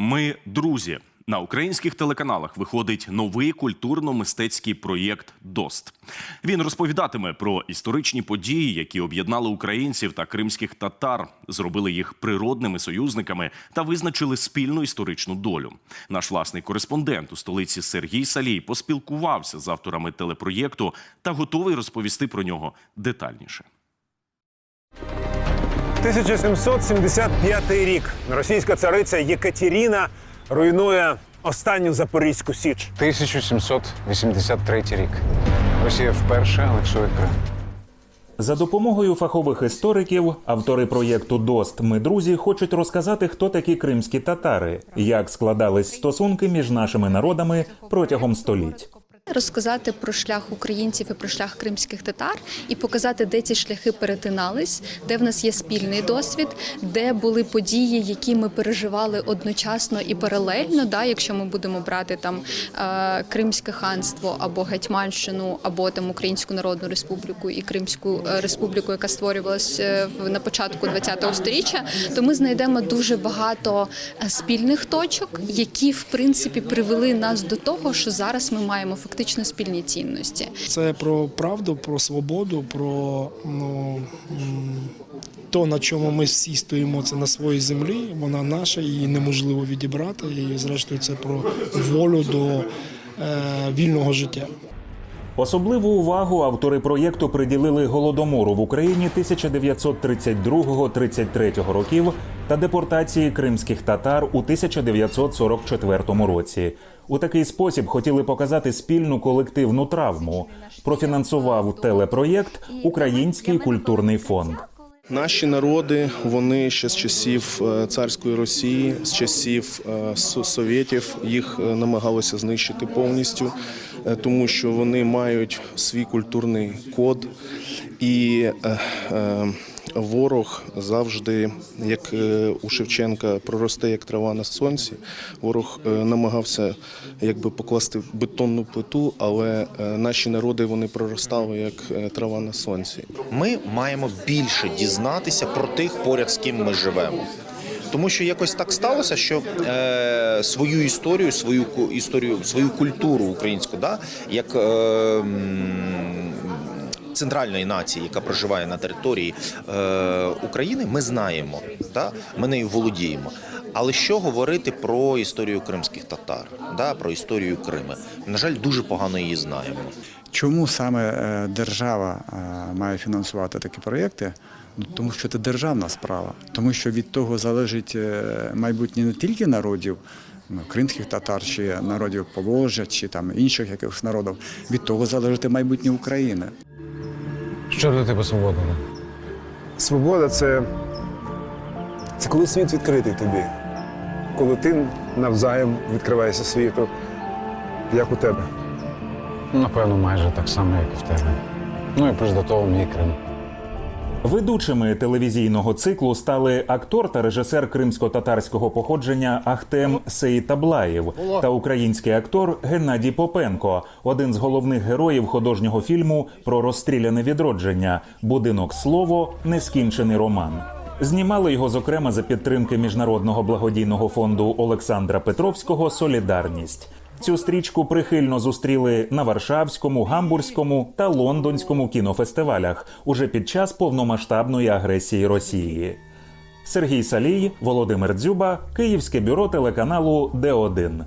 Ми друзі. На українських телеканалах виходить новий культурно-мистецький проєкт ДОСТ. Він розповідатиме про історичні події, які об'єднали українців та кримських татар, зробили їх природними союзниками та визначили спільну історичну долю. Наш власний кореспондент у столиці Сергій Салій поспілкувався з авторами телепроєкту та готовий розповісти про нього детальніше. 1775 рік російська цариця Єкатеріна руйнує останню Запорізьку Січ. 1783 рік. Росія вперше анексує Крим. За допомогою фахових істориків автори проєкту ДОСТ Ми друзі хочуть розказати, хто такі кримські татари, як складались стосунки між нашими народами протягом століть. Розказати про шлях українців і про шлях кримських татар і показати, де ці шляхи перетинались, де в нас є спільний досвід, де були події, які ми переживали одночасно і паралельно. Да, якщо ми будемо брати там е, Кримське ханство або Гетьманщину, або там Українську Народну Республіку і Кримську е, Республіку, яка створювалась е, на початку ХХ століття, то ми знайдемо дуже багато спільних точок, які в принципі привели нас до того, що зараз ми маємо фактично спільні цінності. Це про правду, про свободу, про ну, то, на чому ми всі стоїмо, це на своїй землі. Вона наша, її неможливо відібрати. І зрештою це про волю до е, вільного життя. Особливу увагу автори проєкту приділили голодомору в Україні 1932-33 років та депортації кримських татар у 1944 році. У такий спосіб хотіли показати спільну колективну травму. Профінансував телепроєкт Український культурний фонд. Наші народи вони ще з часів е, царської Росії, з часів е, совєтів їх е, намагалося знищити повністю, тому що вони мають свій культурний код, і ворог завжди, як е, у Шевченка, проросте як трава на сонці. Ворог е, намагався якби покласти бетонну плиту, але е, наші народи вони проростали як трава на сонці. ми маємо більше дізнатися про тих, поряд з ким ми живемо. Тому що якось так сталося, що е, свою історію, свою історію, свою культуру українську, да, як е, центральної нації, яка проживає на території е, України, ми знаємо, да, ми нею володіємо. Але що говорити про історію кримських татар, да, про історію Криму? На жаль, дуже погано її знаємо. Чому саме е, держава е, має фінансувати такі проєкти? Ну, тому що це державна справа, тому що від того залежить майбутнє не тільки народів, ну, кримських татар, чи народів Поволжя, чи там інших якихось народів. Від того залежить майбутнє України. Що для тебе свобода? Свобода це, це коли світ відкритий тобі, коли ти навзаєм відкриваєшся світу, як у тебе. Напевно, майже так само, як і в тебе. Ну і плюс до того мій Крим. Ведучими телевізійного циклу стали актор та режисер кримсько-татарського походження Ахтем Сейтаблаєв та український актор Геннадій Попенко, один з головних героїв художнього фільму про розстріляне відродження Будинок слово нескінчений роман. Знімали його зокрема за підтримки міжнародного благодійного фонду Олександра Петровського Солідарність. Цю стрічку прихильно зустріли на Варшавському, Гамбурзькому та Лондонському кінофестивалях уже під час повномасштабної агресії Росії. Сергій Салій, Володимир Дзюба, Київське бюро телеканалу Д1.